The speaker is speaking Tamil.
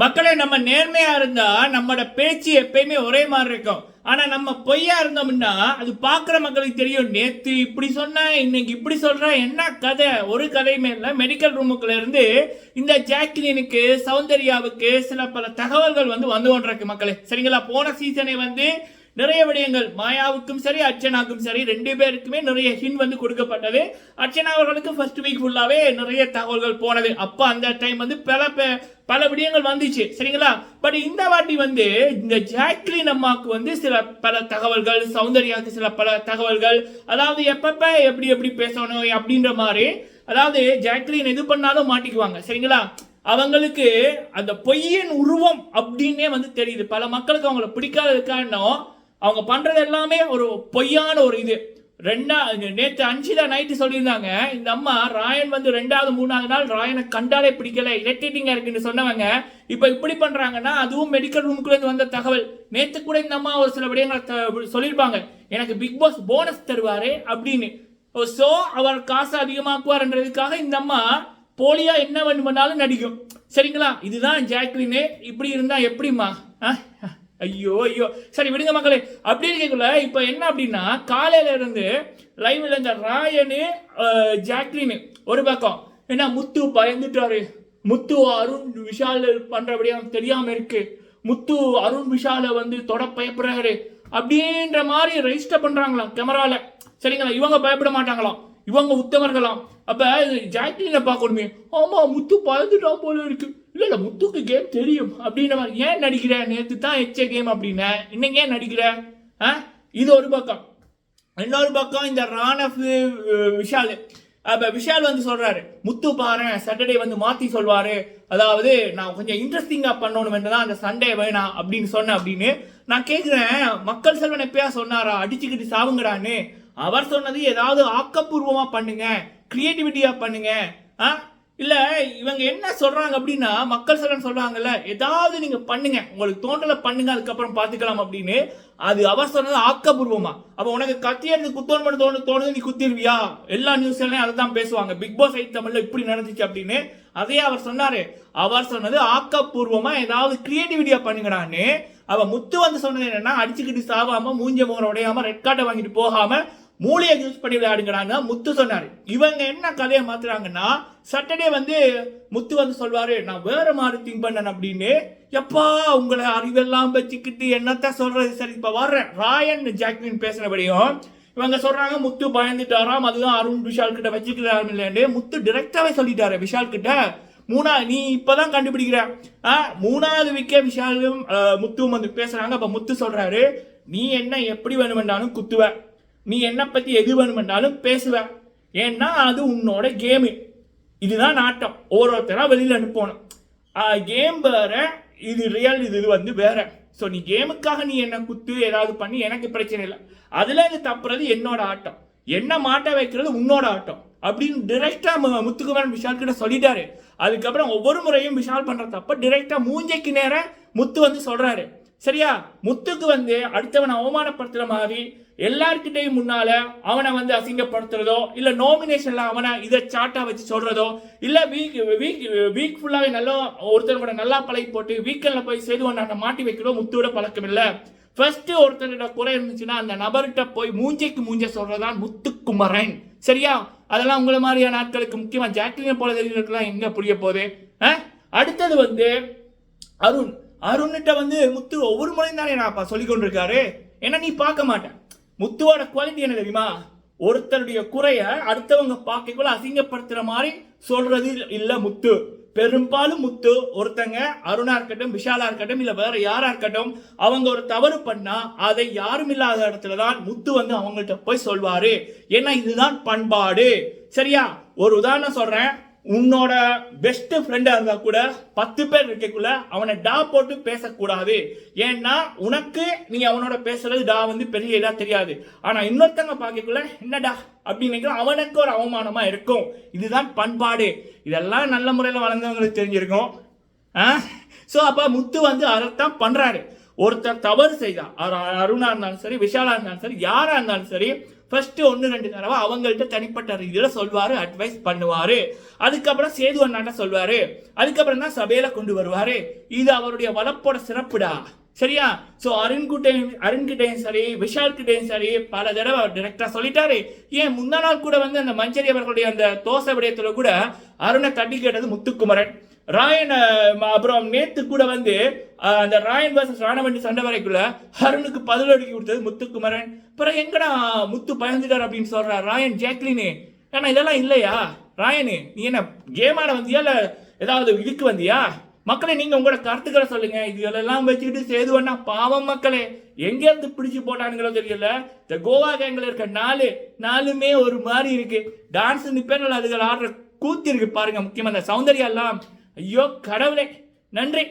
மக்களே நம்ம நேர்மையா இருந்தா நம்மளோட பேச்சு எப்பயுமே ஒரே மாதிரி இருக்கும். ஆனா நம்ம பொய்யா இருந்தோம்னா அது பாக்குற மக்களுக்கு தெரியும். நேத்து இப்படி சொன்ன இன்னைக்கு இப்படி சொல்ற என்ன கதை? ஒரு கதையுமே இல்லை. மெடிக்கல் ரூமுக்குள்ள இருந்து இந்த ஜாக்லினுக்கு சௌந்தர்யாவுக்கு சில பல தகவல்கள் வந்து வந்து கொண்டிருக்கு மக்களே. சரிங்களா? போன சீசனை வந்து நிறைய விடயங்கள். மாயாவுக்கும் சரி அர்ச்சனாவுக்கும் சரி ரெண்டு பேருக்குமே நிறைய ஹின் வந்து கொடுக்கப்பட்டது. அர்ச்சனா அவர்களுக்கு ஃபர்ஸ்ட் வீக் ஃபுல்லாவே நிறைய தகவல்கள் போனது. அப்போ அந்த டைம் வந்து பல பல விடயங்கள் வந்துச்சு. சரிங்களா? பட் இந்த வாட்டி வந்து இந்த ஜாக்லின் அம்மாவுக்கு வந்து சில பல தகவல்கள் சௌந்தர்யாவுக்கு சில பல தகவல்கள் அதாவது எப்பப்ப எப்படி எப்படி பேசணும் அப்படின்ற மாதிரி அதாவது ஜாக்லின் எது பண்ணாலும் மாட்டிக்குவாங்க. சரிங்களா? அவங்களுக்கு அந்த பொய்யின் உருவம் அப்படின்னே வந்து தெரியுது. பல மக்களுக்கு அவங்கள பிடிக்காதது காரணம் அவங்க பண்ணுறது எல்லாமே ஒரு பொய்யான ஒரு இது. ரெண்டா நேற்று அஞ்சுல நைட்டு சொல்லியிருந்தாங்க. இந்த அம்மா ராயன் வந்து ரெண்டாவது மூணாவது நாள் ராயனை கண்டாலே பிடிக்கல. இரிட்டேட்டிங்கா இருக்குன்னு சொன்னவங்க இப்போ இப்படி பண்ணுறாங்கன்னா அதுவும் மெடிக்கல் ரூமுக்குள்ளேருந்து வந்த தகவல். நேற்று கூட இந்த அம்மா ஒரு சில விடயங்களை சொல்லியிருப்பாங்க. எனக்கு பிக் பாஸ் போனஸ் தருவார் அப்படின்னு. ஸோ அவர் காசு அதிகமாக்குவார்ன்றதுக்காக இந்த அம்மா போலியாக என்ன வேணுமென்னாலும் நடிக்கும். சரிங்களா? இதுதான் ஜாக்லின். இப்படி இருந்தால் எப்படிம்மா? ஆ? ஐயோ ஐயோ. சரி விடுங்க மக்களே. அப்படி இருக்கக்குள்ள இப்போ என்ன அப்படின்னா காலையில இருந்து லைவ்ல இந்த ராயனு அஹ், ஜாக்லின் ஒரு பக்கம். என்ன முத்து பயந்துட்டாரு. முத்து அருண் விஷால் பண்றபடியா தெரியாம இருக்கு. முத்து அருண் விஷால வந்து தொட பயப்படுறாரு. அப்படின்ற மாதிரி ரெஜிஸ்டர் பண்றாங்களாம் கேமரால சரிங்களா? இவங்க பயப்பட மாட்டாங்களாம். இவங்க உத்தமர்களாம். அப்ப ஜாக்லினை பார்க்கணுமே. ஆமா முத்து பயந்துட்டா போல இருக்கு. இல்லை இல்லை முத்துக்கு கேம் தெரியும். அப்படின்ற மாதிரி ஏன் நடிக்கிற? நேற்று தான் எச்ச கேம் அப்படின்ன. இன்னைக்கு ஏன் நடிக்கிற? ஆ? இது ஒரு பக்கம். இன்னொரு பக்கம் இந்த ராணஃப் விஷால். அப்போ விஷால் வந்து சொல்கிறாரு முத்து பாரு சாட்டர்டே வந்து மாற்றி சொல்வார். அதாவது நான் கொஞ்சம் இன்ட்ரெஸ்டிங்காக பண்ணணும் தான் அந்த சண்டே வேணாம் அப்படின்னு சொன்னேன் அப்படின்னு நான் கேட்குறேன் மக்கள் செல்வன் எப்பயா சொன்னாரா? அடிச்சுக்கிட்டு சாவுங்கடான்னு அவர் சொன்னது ஏதாவது ஆக்கப்பூர்வமாக பண்ணுங்க க்ரியேட்டிவிட்டியாக பண்ணுங்க. ஆ? இல்லை இவங்க என்ன சொல்கிறாங்க அப்படின்னா மக்கள் செல்வன் சொல்கிறாங்கல்ல ஏதாவது நீங்கள் பண்ணுங்க. உங்களுக்கு தோன்றலை பண்ணுங்க அதுக்கப்புறம் பார்த்துக்கலாம் அப்படின்னு. அது அவர் சொன்னது ஆக்கப்பூர்வமா. அப்போ உனக்கு கத்தி குத்தோன் பண்ண தோணு தோணுது நீ குத்திருவியா? எல்லா நியூஸ்லையும் அதை தான் பேசுவாங்க. பிக் பாஸ் ஐட் தமிழில் இப்படி நடந்துச்சு அப்படின்னு. அதே அவர் சொன்னார். அவர் சொன்னது ஆக்கப்பூர்வமாக ஏதாவது கிரியேட்டிவிட்டியா பண்ணுங்கடான்னு. அவள் முத்து வந்து சொன்னது என்னன்னா அடிச்சுக்கிட்டு சாவாமல் மூஞ்ச முகர உடையாம ரெட் கார்டை வாங்கிட்டு போகாமல் மூளையை யூஸ் பண்ணி விளையாடுங்கடான்னு முத்து சொன்னார். இவங்க என்ன கதையை மாத்துறாங்கன்னா சாட்டர்டே வந்து முத்து வந்து சொல்வாரு நான் வேற மாதிரி திங்க் பண்ணேன் அப்படின்னு. எப்பா உங்களை அறிவெல்லாம் வச்சுக்கிட்டு என்னத்த சொல்றது? சரி இப்ப வர்றேன். ராயன் ஜாக்லின் பேசினபடியும் இவங்க சொல்றாங்க முத்து பயந்துட்டாராம் அதுதான் அருண் விஷால் கிட்ட வச்சுக்கிறாரு இல்லைன்னு முத்து டிரெக்டாவே சொல்லிட்டாரு விஷால் கிட்ட. மூணா நீ இப்பதான் கண்டுபிடிக்கிற. ஆ, மூணாவது விக்கே விஷாலும் முத்துவும் வந்து பேசுறாங்க. அப்ப முத்து சொல்றாரு நீ என்ன எப்படி வேணுமென்றாலும் குத்துவேன் நீ என்னை பற்றி எது வேணுமென்றாலும் பேசுவ. ஏன்னா அது உன்னோட கேமு இதுதான் நாட்டம். ஒவ்வொருத்தராக வெளியில் அனுப்பணும். கேம் வேற இது ரியல் இது இது வந்து வேற. ஸோ நீ கேமுக்காக நீ என்ன குத்து ஏதாவது பண்ணி எனக்கு பிரச்சனை இல்லை. அதில் இது தப்புறது என்னோட ஆட்டம். என்ன மாட்ட வைக்கிறது உன்னோட ஆட்டம். அப்படின்னு டிரெக்டாக முத்துக்குமரன் விஷால் கிட்ட சொல்லிட்டாரு. அதுக்கப்புறம் ஒவ்வொரு முறையும் விஷால் பண்ணுற தப்ப டிரெக்டாக மூஞ்சைக்கு நேரம் முத்து வந்து சொல்கிறாரு சரியா? முத்துக்கு வந்து அடுத்தவனை அவமானப்படுத்துகிற மாதிரி எல்லார்கிட்டையும் முன்னால அவனை வந்து அசிங்கப்படுத்துறதோ இல்ல நாமினேஷன்ல அவனை இதை சாட்டா வச்சு சொல்றதோ இல்ல வீக் வீக் வீக் ஃபுல்லாவே நல்லா ஒருத்தர் கூட நல்லா பழகி போட்டு வீக்கெண்ட்ல போய் சேது நான் மாட்டி வைக்கிறதோ முத்தோட பழக்கம் இல்ல. ஃபர்ஸ்ட் ஒருத்தரோட குறை இருந்துச்சுன்னா அந்த நபர்கிட்ட போய் மூஞ்சைக்கு மூஞ்ச சொல்றதான் முத்துக்குமரன். சரியா? அதெல்லாம் உங்களை மாதிரியான நாட்களுக்கு முக்கியமா. ஜாக்லினை போல தெரியுறதுலாம் எங்க புரிய போகுது? அடுத்தது வந்து அருண். அருண்கிட்ட வந்து முத்து ஒவ்வொரு முறையும் தானே நான் சொல்லி கொண்டிருக்காரு ஏன்னா நீ பார்க்க மாட்டேன் முத்துவோட குவாலிட்டி என்ன தெரியுமா? ஒருத்தருடைய குறைய அடுத்தவங்க பார்க்கக்குள்ள அசிங்கப்படுத்துற மாதிரி சொல்றது இல்லை முத்து. பெரும்பாலும் முத்து ஒருத்தங்க அருணா இருக்கட்டும் விஷாலா இருக்கட்டும் இல்லை வேற யாரா இருக்கட்டும் அவங்க ஒரு தவறு பண்ணா அதை யாரும் இல்லாத இடத்துல தான் முத்து வந்து அவங்கள்ட்ட போய் சொல்வாரு. ஏன்னா இதுதான் பண்பாடு. சரியா? ஒரு உதாரணம் சொல்றேன். உன்னோட பெஸ்ட் ஃப்ரெண்டாக இருந்தால் கூட பத்து பேர் இருக்கக்குள்ள அவனை டா போட்டு பேசக்கூடாது. ஏன்னா உனக்கு நீ அவனோட பேசுறது டா வந்து பெரிய இதாக தெரியாது. ஆனால் இன்னொருத்தங்க பார்க்கக்குள்ள என்னடா? அப்படின்னு அவனுக்கு ஒரு அவமானமாக இருக்கும். இதுதான் பண்பாடு. இதெல்லாம் நல்ல முறையில் வளர்ந்தவங்களுக்கு தெரிஞ்சிருக்கும். ஸோ அப்போ முத்து வந்து அதைத்தான் பண்ணுறாரு ஒருத்தர் தவறு செய்தா. அவர் அருணா இருந்தாலும் சரி விஷாலா இருந்தாலும் சரி யாரா இருந்தாலும் சரி ஃபர்ஸ்ட் ஒன்று ரெண்டு தடவை அவங்கள்ட்ட தனிப்பட்ட ரீதியில் சொல்வார் அட்வைஸ் பண்ணுவார். அதுக்கப்புறம் சேது அண்ணாட்ட சொல்வார். அதுக்கப்புறம் தான் சபையில் கொண்டு வருவார். இது அவருடைய வளப்போட சிறப்புடா. சரியா? ஸோ அருண் அருண்கிட்டையும் சரி விஷால் கிட்டையும் சரி பல தடவை டிரெக்டாக சொல்லிட்டாரு. ஏன் முந்தா நாள் கூட வந்து அந்த மஞ்சரி அவர்களுடைய அந்த தோசை விடயத்தில் கூட அருணை தட்டி கேட்டது முத்துக்குமரன். ராயன் அப்புறம் நேத்து கூட வந்து அந்த ராயன் வர்சஸ் ராணவண்டி சண்டை வரைக்குள்ள அருணுக்கு அடுக்கி கொடுத்தது முத்துக்குமரன். அப்புறம் எங்கடா முத்து பயந்துட்டார் அப்படின்னு சொல்ற ராயன் ஜாக்லினு. ஏன்னா இதெல்லாம் இல்லையா? ராயனு நீ என்ன கேமான வந்தியா? இல்லை ஏதாவது இதுக்கு வந்தியா? மக்களை நீங்கள் உங்களோட கருத்துக்களை சொல்லுங்க. இதெல்லாம் வச்சுக்கிட்டு சேதுவண்ணா பாவம் மக்களே. எங்கேருந்து பிடிச்சி பிடிச்சு போட்டானுங்களோ தெரியல. இந்த கோவா கேங்கில் இருக்க நாலு நாலுமே ஒரு மாதிரி இருக்கு. டான்ஸ் நிப்பேனல் அதுகள் ஆடுற கூத்து இருக்கு பாருங்க முக்கியமாக இந்த சௌந்தர்யா எல்லாம். ஐயோ கடவுளே நன்றி.